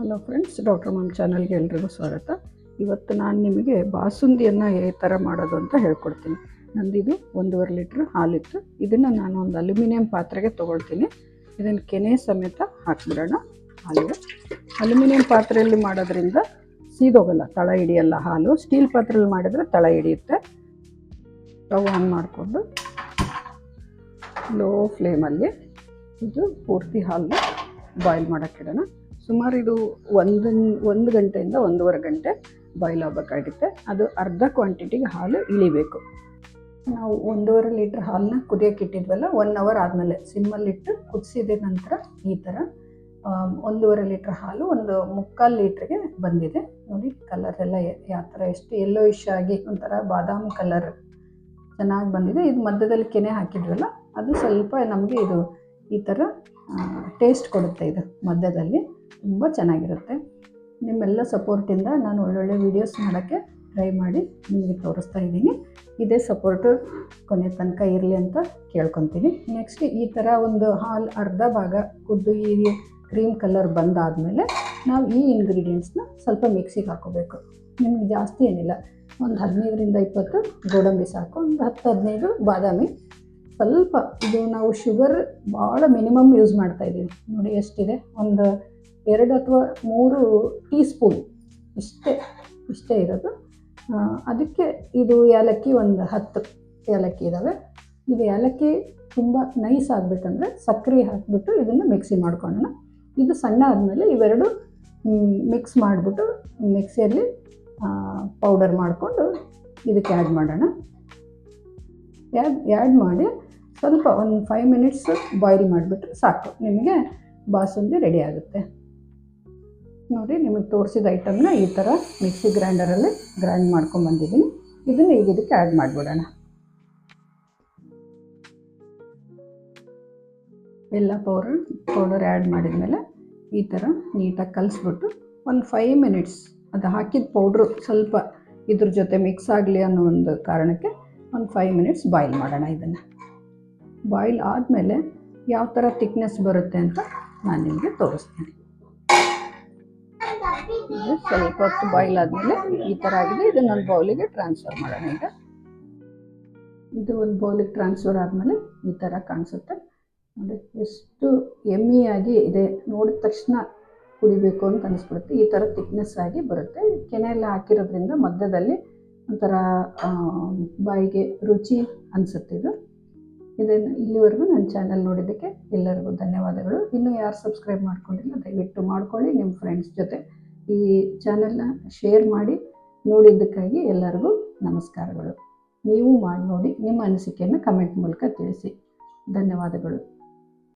Hello friends doctor ma'am ಚಾನಲ್ಗೆ ಎಲ್ರಿಗೂ ಸ್ವಾಗತ. ಇವತ್ತು ನಾನು ನಿಮಗೆ ಬಾಸುಂದಿಯನ್ನು ಯಾವ ಥರ ಮಾಡೋದು ಅಂತ ಹೇಳ್ಕೊಡ್ತೀನಿ. ನಂದಿದು ಒಂದೂವರೆ ಲೀಟ್ರ್ ಹಾಲಿತ್ತು. ಇದನ್ನು ನಾನು ಒಂದು ಅಲ್ಯೂಮಿನಿಯಂ ಪಾತ್ರೆಗೆ ತೊಗೊಳ್ತೀನಿ. ಇದನ್ನು ಕೆನೆ ಸಮೇತ ಹಾಕ್ಬಿಡೋಣ ಹಾಲಿಗೆ ಅಲ್ಯೂಮಿನಿಯಂ ಪಾತ್ರೆಯಲ್ಲಿ ಮಾಡೋದ್ರಿಂದ ಸೀದೋಗಲ್ಲ, ತಳ ಹಿಡಿಯಲ್ಲ ಹಾಲು. ಸ್ಟೀಲ್ ಪಾತ್ರೆಯಲ್ಲಿ ಮಾಡಿದರೆ ತಳ ಹಿಡಿಯುತ್ತೆ. ಸ್ಟವ್ ಆನ್ ಮಾಡಿಕೊಂಡು ಲೋ ಫ್ಲೇಮಲ್ಲಿ ಇದು ಪೂರ್ತಿ ಹಾಲು ಬಾಯ್ಲ್ ಮಾಡೋಕ್ಕಿಡೋಣ ಸುಮಾರು ಇದು ಒಂದು ಒಂದು ಗಂಟೆಯಿಂದ ಒಂದೂವರೆ ಗಂಟೆ ಬಾಯ್ಲ್ ಆಗಬೇಕಾಗುತ್ತೆ ಅದು ಅರ್ಧ ಕ್ವಾಂಟಿಟಿಗೆ ಹಾಲು ಇಳಿಬೇಕು. ನಾವು ಒಂದೂವರೆ ಲೀಟ್ರ್ ಹಾಲನ್ನ ಕುದಿಯೋಕೆ ಇಟ್ಟಿದ್ವಲ್ಲ ಒನ್ ಅವರ್ ಆದಮೇಲೆ ಸಿಮ್ಮಲ್ಲಿಟ್ಟು ಕುದಿಸಿದ ನಂತರ ಈ ಥರ ಒಂದೂವರೆ ಲೀಟ್ರ್ ಹಾಲು ಒಂದು ಮುಕ್ಕಾಲು ಲೀಟ್ರಿಗೆ ಬಂದಿದೆ. ನೋಡಿ ಕಲರ್ ಎಲ್ಲ ಯಾವ ಥರ ಎಷ್ಟು ಎಲ್ಲೋ ಇಶ್ ಆಗಿ ಒಂಥರ ಬಾದಾಮಿ ಕಲರ್ ಚೆನ್ನಾಗಿ ಬಂದಿದೆ. ಇದು ಮಧ್ಯದಲ್ಲಿ ಕೆನೆ ಹಾಕಿದ್ವಲ್ಲ, ಅದು ಸ್ವಲ್ಪ ನಮಗೆ ಇದು ಈ ಥರ ಟೇಸ್ಟ್ ಕೊಡುತ್ತೆ ಇದು ಮಧ್ಯದಲ್ಲಿ. ತುಂಬ ಚೆನ್ನಾಗಿರುತ್ತೆ. ನಿಮ್ಮೆಲ್ಲ ಸಪೋರ್ಟಿಂದ ನಾನು ಒಳ್ಳೊಳ್ಳೆ ವೀಡಿಯೋಸ್ ಮಾಡೋಕ್ಕೆ ಟ್ರೈ ಮಾಡಿ ನಿಮಗೆ ತೋರಿಸ್ತಾ ಇದ್ದೀನಿ. ಇದೇ ಸಪೋರ್ಟು ಕೊನೆ ತನಕ ಇರಲಿ ಅಂತ ಕೇಳ್ಕೊತೀನಿ. ನೆಕ್ಸ್ಟ್ ಈ ಥರ ಒಂದು ಹಾಲು ಅರ್ಧ ಭಾಗ ಕುದ್ದು ಈ ಕ್ರೀಮ್ ಕಲರ್ ಬಂದಾದಮೇಲೆ ನಾವು ಈ ಇಂಗ್ರೀಡಿಯೆಂಟ್ಸ್ನ ಸ್ವಲ್ಪ ಮಿಕ್ಸಿಗೆ ಹಾಕೋಬೇಕು ನಿಮ್ಗೆ ಜಾಸ್ತಿ ಏನಿಲ್ಲ. ಒಂದು ಹದಿನೈದರಿಂದ ಇಪ್ಪತ್ತು ಗೋಡಂಬಿ ಸಾಕು. ಒಂದು ಹತ್ತು ಹದಿನೈದು ಬಾದಾಮಿ. ಸ್ವಲ್ಪ ಇದು ನಾವು ಶುಗರ್ ಭಾಳ ಮಿನಿಮಮ್ ಯೂಸ್ ಮಾಡ್ತಾ ಇದ್ದೀವಿ ನೋಡಿ ಎಷ್ಟಿದೆ? ಒಂದು ಎರಡು ಅಥವಾ ಮೂರು ಟೀ ಸ್ಪೂನ್ ಇಷ್ಟೇ ಇಷ್ಟೇ ಇರೋದು. ಅದಕ್ಕೆ ಇದು ಏಲಕ್ಕಿ ಒಂದು ಹತ್ತು ಏಲಕ್ಕಿ ಇದ್ದಾವೆ ಇದು ಏಲಕ್ಕಿ ತುಂಬ ನೈಸ್ ಆಗಬೇಕಂದ್ರೆ ಸಕ್ಕರೆ ಹಾಕಿಬಿಟ್ಟು ಇದನ್ನು ಮಿಕ್ಸಿ ಮಾಡ್ಕೊಳ್ಳೋಣ. ಇದು ಸಣ್ಣ ಆದಮೇಲೆ ಇವೆರಡು ಮಿಕ್ಸ್ ಮಾಡಿಬಿಟ್ಟು ಮಿಕ್ಸಿಯಲ್ಲಿ ಪೌಡರ್ ಮಾಡಿಕೊಂಡು ಇದಕ್ಕೆ ಆ್ಯಡ್ ಮಾಡೋಣ. ಆ್ಯಡ್ ಆ್ಯಡ್ ಮಾಡಿ ಸ್ವಲ್ಪ ಒಂದು ಫೈವ್ ಮಿನಿಟ್ಸ್ ಬಾಯ್ಲ್ ಮಾಡಿಬಿಟ್ರೆ ಸಾಕು. ನಿಮಗೆ ಬಾಸುಂದಿ ರೆಡಿ ಆಗುತ್ತೆ. ನೋಡಿ, ನಿಮಗೆ ತೋರಿಸಿದ ಐಟಮ್ನ ಈ ಥರ ಮಿಕ್ಸಿ ಗ್ರೈಂಡರಲ್ಲಿ ಗ್ರೈಂಡ್ ಮಾಡ್ಕೊಂಬಂದಿದ್ದೀನಿ ಇದನ್ನು ಈಗ ಇದಕ್ಕೆ ಆ್ಯಡ್ ಮಾಡಿಬಿಡೋಣ. ಎಲ್ಲ ಪೌಡರ್ ಪೌಡರ್ ಆ್ಯಡ್ ಮಾಡಿದ್ಮೇಲೆ ಈ ಥರ ನೀಟಾಗಿ ಕಲಿಸ್ಬಿಟ್ಟು ಒಂದು ಫೈವ್ ಮಿನಿಟ್ಸ್ ಅದು ಹಾಕಿದ ಪೌಡ್ರು ಸ್ವಲ್ಪ ಇದ್ರ ಜೊತೆ ಮಿಕ್ಸ್ ಆಗಲಿ ಅನ್ನೋ ಒಂದು ಕಾರಣಕ್ಕೆ ಒಂದು ಫೈವ್ ಮಿನಿಟ್ಸ್ ಬಾಯ್ಲ್ ಮಾಡೋಣ ಇದನ್ನು. ಬಾಯ್ಲ್ ಆದಮೇಲೆ ಯಾವ ಥರ ತಿಕ್ನೆಸ್ ಬರುತ್ತೆ ಅಂತ ನಾನು ನಿಮಗೆ ತೋರಿಸ್ತೀನಿ. ಸ್ವಲ್ಪ ಹೊತ್ತು ಬಾಯ್ಲ್ ಆದಮೇಲೆ ಈ ಥರ ಆಗಿದೆ. ಇದನ್ನು ಒಂದು ಬೌಲಿಗೆ ಟ್ರಾನ್ಸ್ಫರ್ ಮಾಡೋಣ ಈಗ. ಇದು ಒಂದು ಬೌಲಿಗೆ ಟ್ರಾನ್ಸ್ಫರ್ ಆದಮೇಲೆ ಈ ಥರ ಕಾಣಿಸುತ್ತೆ. ನೋಡಿ, ಎಷ್ಟು ಎಮ್ಮಿಯಾಗಿ ಇದೆ. ನೋಡಿದ ತಕ್ಷಣ ಕುಡಿಬೇಕು ಅಂತ ಅನಿಸ್ಬಿಡುತ್ತೆ. ಈ ಥರ ತಿಕ್ನೆಸ್ ಆಗಿ ಬರುತ್ತೆ. ಕೆನೆ ಎಲ್ಲ ಹಾಕಿರೋದ್ರಿಂದ ಮಧ್ಯದಲ್ಲಿ ಒಂಥರ ಬಾಯಿಗೆ ರುಚಿ ಅನಿಸುತ್ತೆ ಇದು. ಇದನ್ನು ಇಲ್ಲಿವರೆಗೂ ನನ್ನ ಚಾನಲ್ ನೋಡಿದ್ದಕ್ಕೆ ಎಲ್ಲರಿಗೂ ಧನ್ಯವಾದಗಳು. ಇನ್ನೂ ಯಾರು ಸಬ್ಸ್ಕ್ರೈಬ್ ಮಾಡ್ಕೊಂಡಿಲ್ಲ, ದಯವಿಟ್ಟು ಮಾಡ್ಕೊಳ್ಳಿ. ನಿಮ್ಮ ಫ್ರೆಂಡ್ಸ್ ಜೊತೆ ಈ ಚಾನಲ್ನ ಶೇರ್ ಮಾಡಿ. ನೋಡಿದ್ದಕ್ಕಾಗಿ ಎಲ್ಲರಿಗೂ ನಮಸ್ಕಾರಗಳು. ನೀವು ಮಾಡಿ ನೋಡಿ ನಿಮ್ಮ ಅನಿಸಿಕೆಯನ್ನು ಕಮೆಂಟ್ ಮೂಲಕ ತಿಳಿಸಿ. ಧನ್ಯವಾದಗಳು.